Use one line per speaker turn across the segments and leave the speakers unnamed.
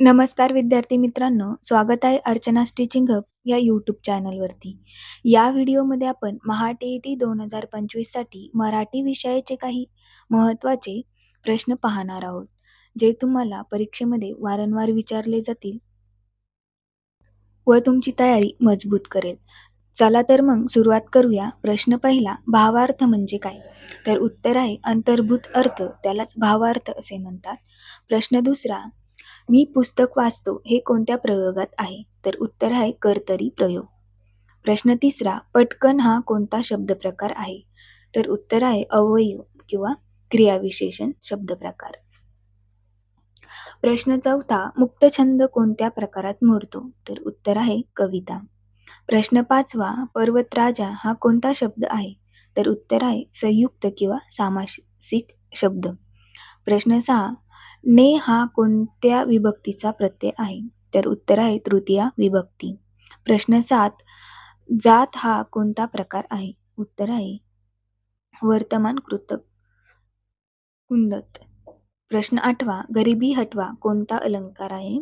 नमस्कार विद्यार्थी मित्रांनो स्वागत आहे अर्चना स्टिचिंग हब या यूट्यूब चॅनलवरती या व्हिडिओमध्ये आपण महा टी ई टी दोन हजार पंचवीससाठी मराठी विषयाचे काही महत्त्वाचे प्रश्न पाहणार आहोत जे तुम्हाला परीक्षेमध्ये वारंवार विचारले जातील व तुमची तयारी मजबूत करेल. चला तर मग सुरुवात करूया. प्रश्न पहिला भावार्थ म्हणजे काय? तर उत्तर आहे अंतर्भूत अर्थ त्यालाच भावार्थ असे म्हणतात. प्रश्न दुसरा मी पुस्तक वाचतो हे कोणत्या प्रयोगात आहे? तर उत्तर आहे कर्तरी प्रयोग. प्रश्न तिसरा पटकन हा कोणता शब्द प्रकार आहे? तर उत्तर आहे अवयव किंवा क्रियाविशेषण शब्द प्रकार प्रश्न चौथा मुक्त छंद कोणत्या प्रकारात मोडतो? तर उत्तर आहे कविता. प्रश्न पाचवा पर्वतराजा हा कोणता शब्द आहे? तर उत्तर आहे संयुक्त किंवा सामासिक शब्द. प्रश्न सहा ने हा कोणत्या विभक्तीचा प्रत्यय आहे? तर उत्तर आहे तृतीया विभक्ती. प्रश्न सात जात हा कोणता प्रकार आहे? उत्तर आहे वर्तमान कृतक कुंदत. प्रश्न आठवा गरिबी हटवा कोणता अलंकार आहे?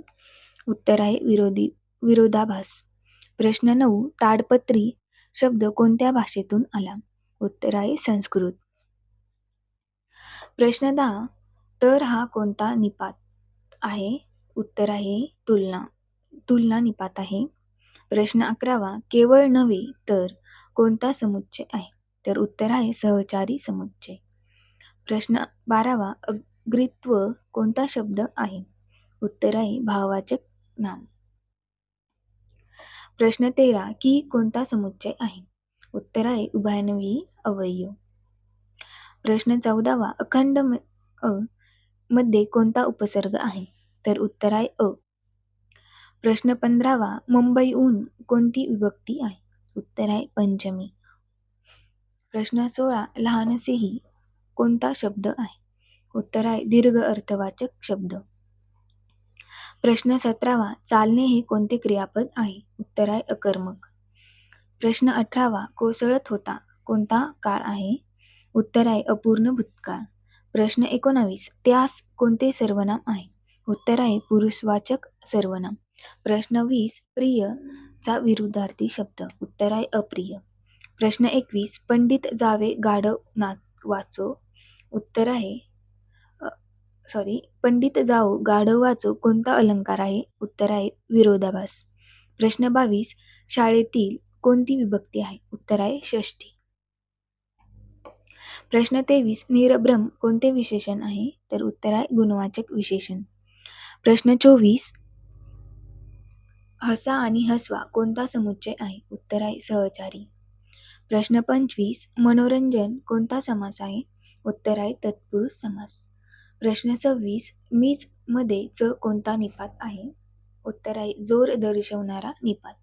उत्तर आहे विरोधी विरोधाभास. प्रश्न नऊ ताडपत्री शब्द कोणत्या भाषेतून आला? उत्तर आहे संस्कृत. प्रश्न दहा तर हा कोणता निपात आहे? उत्तर आहे तुलना. तुलना निपात आहे. प्रश्न अकरावा केवळ नव्हे तर कोणता समुच्चय आहे? तर उत्तर आहे सहचारी समुच्चय. प्रश्न बारावा अग्रित्व कोणता शब्द आहे? उत्तर आहे भाववाचक नाम. प्रश्न तेरा की कोणता समुच्चय आहे? उत्तर आहे उभयनवी अवयव. प्रश्न चौदावा अखंड अ मध्ये कोणता उपसर्ग आहे? तर उत्तर आहे अ. प्रश्न पंधरावा. मुंबईहून कोणती विभक्ती आहे? उत्तर आहे पंचमी. प्रश्न सोळा. लहानसेही कोणता शब्द आहे? उत्तर आहे दीर्घ अर्थवाचक शब्द. प्रश्न सतरावा. चालणे हे कोणते क्रियापद आहे? उत्तर आहे अकर्मक. प्रश्न अठरावा. कोसळत होता कोणता काळ आहे? उत्तर आहे अपूर्ण भूतकाळ. प्रश्न एकोणावीस. त्यास कोणते सर्वनाम आहे? उत्तर आहे पुरुषवाचक सर्वनाम. प्रश्न वीस प्रिय चा विरुद्धार्थी शब्द. उत्तर आहे अप्रिय. प्रश्न एकवीस पंडित जावे गाढव ना वाचो. उत्तर आहे सॉरी पंडित जाओ गाढव वाचो कोणता अलंकार आहे? उत्तर आहे विरोधाभास. प्रश्न बावीस शाळेतील कोणती विभक्ती आहे? उत्तर आहे षष्ठी. प्रश्न तेवीस निरभ्रम कोणते विशेषण आहे? तर उत्तर आहे गुणवाचक विशेषण. प्रश्न चोवीस हसा आणि हसवा कोणता समुच्चय आहे? उत्तर आहे सहचारी. प्रश्न पंचवीस मनोरंजन कोणता समास आहे? उत्तर आहे तत्पुरुष समास. प्रश्न सव्वीस मीच मध्ये च कोणता निपात आहे? उत्तर आहे जोर दर्शवणारा निपात.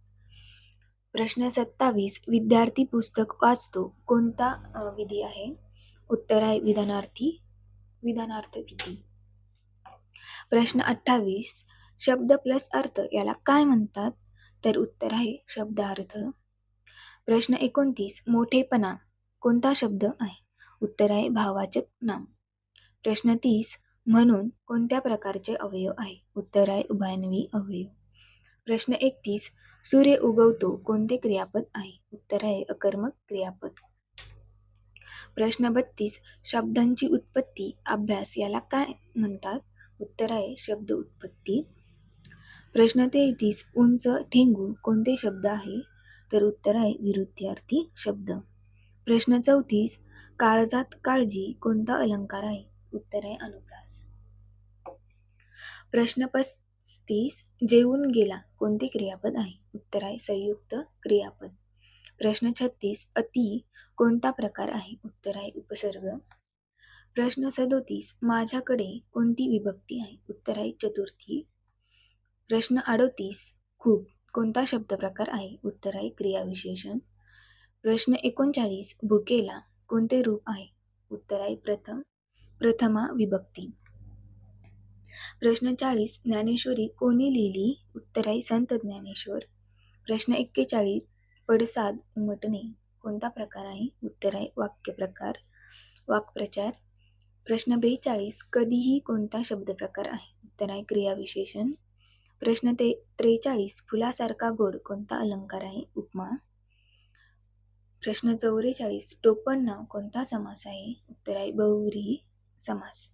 प्रश्न सत्तावीस विद्यार्थी पुस्तक वाचतो कोणता विधी आहे? उत्तर आहे विधानार्थी विधानार्थ विधी प्रश्न अठ्ठावीस शब्द प्लस अर्थ याला काय म्हणतात? तर उत्तर आहे शब्दार्थ. प्रश्न एकोणतीस मोठेपणा कोणता शब्द आहे? उत्तर आहे भावाचक नाम. प्रश्न तीस म्हणून कोणत्या प्रकारचे अवयव आहे? उत्तर आहे उभयन्वी अवयव. प्रश्न एकतीस सूर्य उगवतो कोणते क्रियापद आहे? उत्तर आहे अकर्मक क्रियापद. प्रश्न बत्तीस शब्दांची उत्पत्ती अभ्यास याला काय म्हणतात? उत्तर आहे शब्द उत्पत्ती. प्रश्न तेहतीस उंच ठेंगू कोणते शब्द आहे? तर उत्तर आहे विरुद्धार्थी शब्द. प्रश्न चौतीस काळजात काळजी कोणता अलंकार आहे? उत्तर आहे अनुप्रास. प्रश्न पस्तीस जेवून गेला कोणते क्रियापद आहे? उत्तर आहे संयुक्त क्रियापद. प्रश्न छत्तीस अति कोणता प्रकार आहे? उत्तर आहे उपसर्ग. प्रश्न सदोतीस. माझ्याकडे कोणती विभक्ती आहे? उत्तर आहे चतुर्थी. प्रश्न अडोतीस. खूप. कोणता शब्द प्रकार आहे? उत्तर आहे क्रियाविशेषण. प्रश्न एकोणचाळीस. भुकेला कोणते रूप आहे? उत्तर आहे प्रथम. प्रथमा विभक्ती. प्रश्न चाळीस. ज्ञानेश्वरी कोणी लिहिली? उत्तर आहे संत ज्ञानेश्वर. प्रश्न एक्केचाळीस. पडसाद उमटणे. कोणता प्रकार आहे? उत्तर आहे वाक्य प्रकार वाक्प्रचार प्रश्न बेचाळीस कधीही कोणता शब्द प्रकार आहे? उत्तर आहे क्रियाविशेषण प्रश्न ते त्रेचाळीस. फुलासारखा गोड कोणता अलंकार आहे? उपमा प्रश्न चौवेचाळीस टोपण नाव कोणता समास आहे? उत्तर आहे बहुरी समास.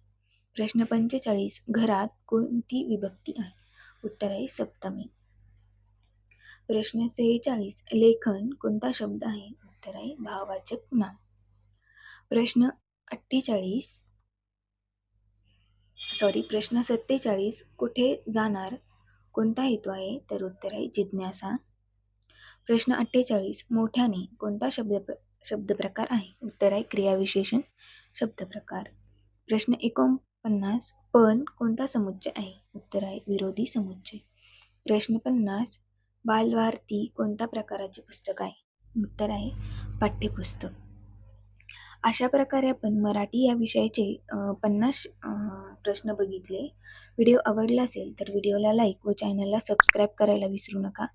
प्रश्न पंचेचाळीस. घरात कोणती विभक्ती आहे? उत्तर आहे सप्तमी. प्रश्न सेहेचाळीस. लेखन कोणता शब्द आहे? उत्तर आहे भाववाचक नाम प्रश्न अठ्ठेचाळीस. सॉरी प्रश्न सत्तेचाळीस. कुठे जाणार? कोणता हेतू आहे? तर उत्तर आहे जिज्ञासा. प्रश्न अठ्ठेचाळीस. मोठ्याने कोणता शब्द शब्दप्रकार आहे उत्तर आहे? क्रियाविशेषण शब्दप्रकार प्रश्न एकोणपन्नास. पण कोणता समुच्चय आहे? उत्तर आहे विरोधी समुच्चय. प्रश्न पन्नास. बालभारती कोणत्या प्रकाराचे पुस्तक आहे? उत्तर आहे पाठ्यपुस्तक. अशा प्रकारे आपण मराठी या विषयाचे पन्नास प्रश्न बघितले. व्हिडिओ आवडला असेल तर व्हिडिओला लाईक व चॅनलला सबस्क्राईब करायला विसरू नका.